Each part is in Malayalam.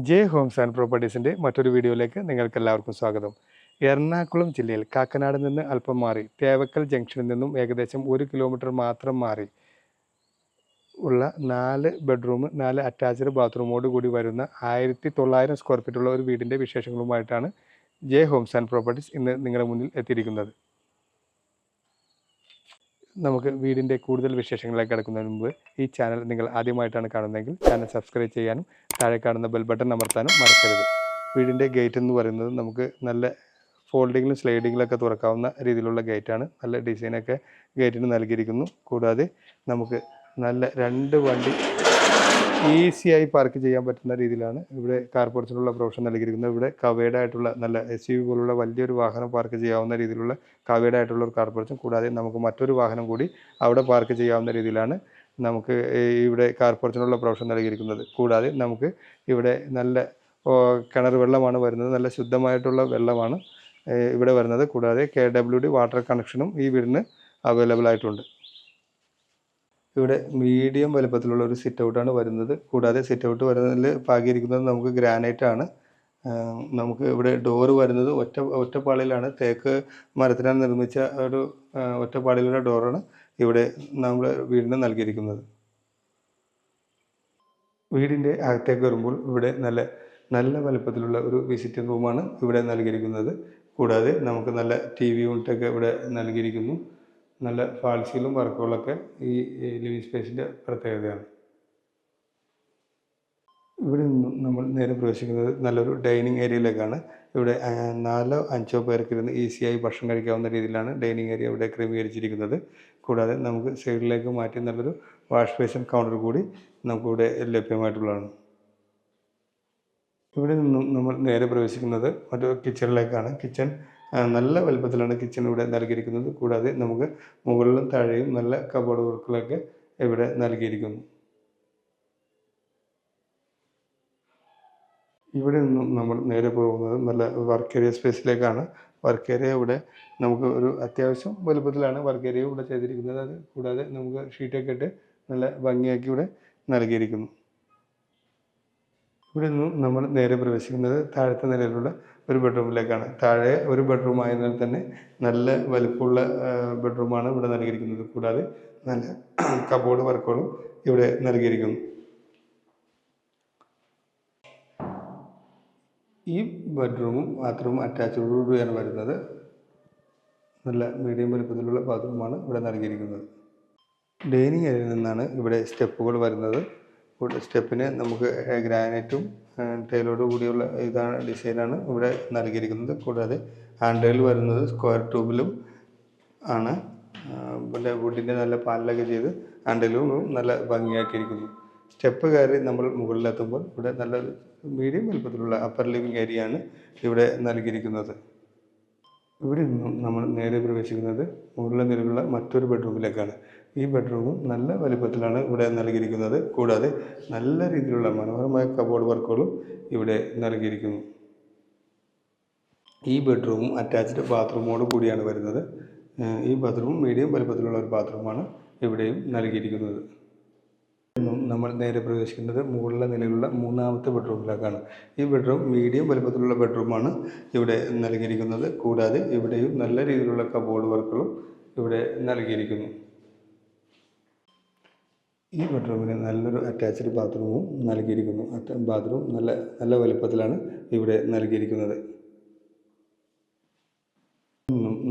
ജെ ഹോംസ് ആൻഡ് പ്രോപ്പർട്ടീസിന്റെ മറ്റൊരു വീഡിയോയിലേക്ക് നിങ്ങൾക്ക് എല്ലാവർക്കും സ്വാഗതം. എറണാകുളം ജില്ലയിൽ കാക്കനാട് നിന്ന് അല്പം മാറി തേവക്കൽ ജംഗ്ഷനിൽ നിന്നും ഏകദേശം ഒരു കിലോമീറ്റർ മാത്രം മാറി ഉള്ള നാല് ബെഡ്റൂം നാല് അറ്റാച്ച്ഡ് ബാത്റൂമോട് കൂടി വരുന്ന ആയിരത്തി തൊള്ളായിരം സ്ക്വയർ ഫീറ്റുള്ള ഒരു വീടിന്റെ വിശേഷങ്ങളുമായിട്ടാണ് ജെ ഹോംസ് ആൻഡ് പ്രോപ്പർട്ടീസ് ഇന്ന് നിങ്ങളുടെ മുന്നിൽ എത്തിയിരിക്കുന്നത്. നമുക്ക് വീടിന്റെ കൂടുതൽ വിശേഷങ്ങളിലേക്ക് കിടക്കുന്നതിന് മുമ്പ് ഈ ചാനൽ നിങ്ങൾ ആദ്യമായിട്ടാണ് കാണുന്നതെങ്കിൽ ചാനൽ സബ്സ്ക്രൈബ് ചെയ്യാനും താഴെ കാണുന്ന ബെൽ ബട്ടൺ അമർത്താനും മറക്കരുത്. വീടിന്റെ ഗേറ്റ് എന്ന് പറയുന്നത് നമുക്ക് നല്ല ഫോൾഡിങ്ങിലും സ്ലൈഡിങ്ങിലൊക്കെ തുറക്കാവുന്ന രീതിയിലുള്ള ഗേറ്റാണ് നല്ല ഡിസൈനൊക്കെ ഗേറ്റിന് നൽകിയിരിക്കുന്നു. കൂടാതെ നമുക്ക് നല്ല രണ്ട് വണ്ടി ഈസിയായി പാർക്ക് ചെയ്യാൻ പറ്റുന്ന രീതിയിലാണ് ഇവിടെ കാർ കാർപോർട്സിനുള്ള പ്രൊവിഷൻ നൽകിയിരിക്കുന്നത്. ഇവിടെ കവേഡ് ആയിട്ടുള്ള നല്ല എസ് യു പോലുള്ള വലിയൊരു വാഹനം പാർക്ക് ചെയ്യാവുന്ന രീതിയിലുള്ള കവേഡ് ആയിട്ടുള്ള ഒരു കാർ പോർച്ചും കൂടാതെ നമുക്ക് മറ്റൊരു വാഹനം കൂടി അവിടെ പാർക്ക് ചെയ്യാവുന്ന രീതിയിലാണ് നമുക്ക് ഇവിടെ ഇവിടെ കാർപോർട്സിനുള്ള പ്രൊവിഷൻ നൽകിയിരിക്കുന്നത്. കൂടാതെ നമുക്ക് ഇവിടെ നല്ല കിണർ വെള്ളമാണ് വരുന്നത്. നല്ല ശുദ്ധമായിട്ടുള്ള വെള്ളമാണ് ഇവിടെ വരുന്നത്. കൂടാതെ കെ ഡബ്ല്യു ഡി വാട്ടർ കണക്ഷനും ഈ വീടിന് അവൈലബിൾ ആയിട്ടുണ്ട്. ഇവിടെ മീഡിയം വലുപ്പത്തിലുള്ള ഒരു സിറ്റ് ഔട്ടാണ് വരുന്നത്. കൂടാതെ സിറ്റ് ഔട്ട് വരുന്നതിൽ പാകിയിരിക്കുന്നത് നമുക്ക് ഗ്രാനൈറ്റ് ആണ്. നമുക്ക് ഇവിടെ ഡോറ് വരുന്നത് ഒറ്റ ഒറ്റപ്പാളിയിലാണ്. തേക്ക് മരത്തിനാൽ നിർമ്മിച്ച ഒരു ഒറ്റപ്പാളിലുള്ള ഡോറാണ് ഇവിടെ നമ്മൾ വീടിന് നൽകിയിരിക്കുന്നത്. വീടിന്റെ അകത്തേക്ക് വരുമ്പോൾ ഇവിടെ നല്ല നല്ല വലുപ്പത്തിലുള്ള ഒരു വിസിറ്റിംഗ് റൂമാണ് ഇവിടെ നൽകിയിരിക്കുന്നത്. കൂടാതെ നമുക്ക് നല്ല ടി വി യൂണിറ്റൊക്കെ ഇവിടെ നൽകിയിരിക്കുന്നു. നല്ല ഫാൾസീലും വർക്കുകളൊക്കെ ഈ ലിവിങ് സ്പേസിന്റെ പ്രത്യേകതയാണ്. ഇവിടെ നിന്നും നമ്മൾ നേരെ പ്രവേശിക്കുന്നത് നല്ലൊരു ഡൈനിങ് ഏരിയയിലേക്കാണ്. ഇവിടെ നാലോ അഞ്ചോ പേർക്ക് ഇരുന്ന് ഈസിയായി ഭക്ഷണം കഴിക്കാവുന്ന രീതിയിലാണ് ഡൈനിങ് ഏരിയ ഇവിടെ ക്രമീകരിച്ചിരിക്കുന്നത്. കൂടാതെ നമുക്ക് സൈഡിലേക്ക് മാറ്റി നല്ലൊരു വാഷ് ബേസിൻ കൗണ്ടർ കൂടി നമുക്കിവിടെ ലഭ്യമായിട്ടുള്ളതാണ്. ഇവിടെ നിന്നും നമ്മൾ നേരെ പ്രവേശിക്കുന്നത് മറ്റൊരു കിച്ചണിലേക്കാണ്. കിച്ചൺ നല്ല വലുപ്പത്തിലാണ് കിച്ചൺ ഇവിടെ നൽകിയിരിക്കുന്നത്. കൂടാതെ നമുക്ക് മുകളിലും താഴെയും നല്ല കബോർഡ് വർക്കുകളൊക്കെ ഇവിടെ നൽകിയിരിക്കുന്നു. ഇവിടെ നിന്നും നമ്മൾ നേരെ പോകുന്നത് നല്ല വർക്ക് ഏരിയ സ്പേസിലേക്കാണ് വർക്ക് ഏരിയ ഇവിടെ നമുക്ക് ഒരു അത്യാവശ്യം വലുപ്പത്തിലാണ് വർക്ക് ഏരിയ ഇവിടെ ചെയ്തിരിക്കുന്നത്. അത് കൂടാതെ നമുക്ക് ഷീറ്റൊക്കെ ഇട്ട് നല്ല ഭംഗിയാക്കി ഇവിടെ നൽകിയിരിക്കുന്നു. ഇവിടെ നിന്നും നമ്മൾ നേരെ പ്രവേശിക്കുന്നത് താഴത്തെ നിലയിലുള്ള ഒരു ബെഡ്റൂമിലേക്കാണ് താഴെ ഒരു ബെഡ്റൂം ആയതിനാൽ തന്നെ നല്ല വലുപ്പമുള്ള ബെഡ്റൂമാണ് ഇവിടെ നൽകിയിരിക്കുന്നത്. കൂടാതെ നല്ല കബോർഡ് വർക്കുകളും ഇവിടെ നൽകിയിരിക്കുന്നു. ഈ ബെഡ്റൂമും ബാത്റൂമും അറ്റാച്ചോടുകൂടിയാണ് വരുന്നത്. നല്ല മീഡിയം വലുപ്പത്തിലുള്ള ബാത്റൂമാണ് ഇവിടെ നൽകിയിരിക്കുന്നത്. ഡൈനിങ് ഏരിയയിൽ നിന്നാണ് ഇവിടെ സ്റ്റെപ്പുകൾ വരുന്നത്. സ്റ്റെപ്പിന് നമുക്ക് ഗ്രാനൈറ്റും ടൈലോട് കൂടിയുള്ള ഇതാണ് ഡിസൈനാണ് ഇവിടെ നൽകിയിരിക്കുന്നത്. കൂടാതെ ഹാൻഡിൽ വരുന്നത് സ്ക്വയർ ട്യൂബിലും ആണ്. പിന്നെ വുഡിന്റെ നല്ല പാലിലൊക്കെ ചെയ്ത് ഹാൻഡിലും നല്ല ഭംഗിയാക്കിയിരിക്കുന്നു. സ്റ്റെപ്പ് കയറി നമ്മൾ മുകളിലെത്തുമ്പോൾ ഇവിടെ നല്ല മീഡിയം വലുപ്പത്തിലുള്ള അപ്പർ ലിവിങ് ഏരിയ ആണ് ഇവിടെ നൽകിയിരിക്കുന്നത്. ഇവിടെ നിന്നും നമ്മൾ നേരെ പ്രവേശിക്കുന്നത് മുകളിലെ നിലവിലുള്ള മറ്റൊരു ബെഡ്റൂമിലേക്കാണ് ഈ ബെഡ്റൂമും നല്ല വലുപ്പത്തിലാണ് ഇവിടെ നൽകിയിരിക്കുന്നത്. കൂടാതെ നല്ല രീതിയിലുള്ള മനോഹരമായ കബോർഡ് വർക്കുകളും ഇവിടെ നൽകിയിരിക്കുന്നു. ഈ ബെഡ്റൂമും അറ്റാച്ച്ഡ് ബാത്റൂമോട് കൂടിയാണ് വരുന്നത്. ഈ ബാത്റൂം മീഡിയം വലുപ്പത്തിലുള്ള ഒരു ബാത്റൂമാണ് ഇവിടെയും നൽകിയിരിക്കുന്നത്. നമ്മൾ നേരെ പ്രവേശിക്കുന്നത് മുകളിലെ നിലയിലുള്ള മൂന്നാമത്തെ ബെഡ്റൂമിലേക്കാണ്. ഈ ബെഡ്റൂം മീഡിയം വലുപ്പത്തിലുള്ള ബെഡ്റൂമാണ് ഇവിടെ നൽകിയിരിക്കുന്നത്. കൂടാതെ ഇവിടെയും നല്ല രീതിയിലുള്ള കബോർഡ് വർക്കുകളും ഇവിടെ നൽകിയിരിക്കുന്നു. ഈ ബെഡ്റൂമിന് നല്ലൊരു അറ്റാച്ച്ഡ് ബാത്റൂമും നൽകിയിരിക്കുന്നു. ബാത്റൂം നല്ല നല്ല വലുപ്പത്തിലാണ് ഇവിടെ നൽകിയിരിക്കുന്നത്.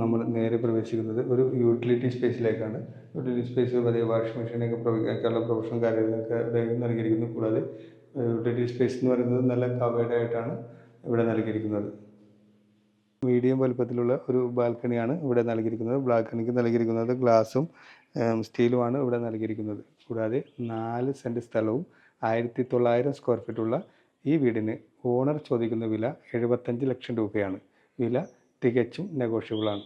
നമ്മൾ നേരെ പ്രവേശിക്കുന്നത് ഒരു യൂട്ടിലിറ്റി സ്പേസിലേക്കാണ്. യൂട്ടിലിറ്റി സ്പേസിൽ വലിയ വാഷിംഗ് മെഷീനൊക്കെ പ്രവർത്തിക്കാനുള്ള പ്രൊഫഷണൽ കാര്യങ്ങളൊക്കെ നൽകിയിരിക്കുന്നു. കൂടാതെ യൂട്ടിലിറ്റി സ്പേസ് എന്ന് പറയുന്നത് നല്ല കവേഡ് ആയിട്ടാണ് ഇവിടെ നൽകിയിരിക്കുന്നത്. മീഡിയം വലുപ്പത്തിലുള്ള ഒരു ബാൽക്കണിയാണ് ഇവിടെ നൽകിയിരിക്കുന്നത്. ബാൽക്കണിക്ക് നൽകിയിരിക്കുന്നത് ഗ്ലാസും സ്റ്റീലുമാണ് ഇവിടെ നൽകിയിരിക്കുന്നത്. കൂടാതെ നാല് സെന്റ് സ്ഥലവും ആയിരത്തി തൊള്ളായിരം സ്ക്വയർ ഫീറ്റുള്ള ഈ വീടിന് ഓണർ ചോദിക്കുന്ന വില എഴുപത്തഞ്ച് ലക്ഷം രൂപയാണ്. വില തികച്ചും നെഗോഷ്യബിളാണ്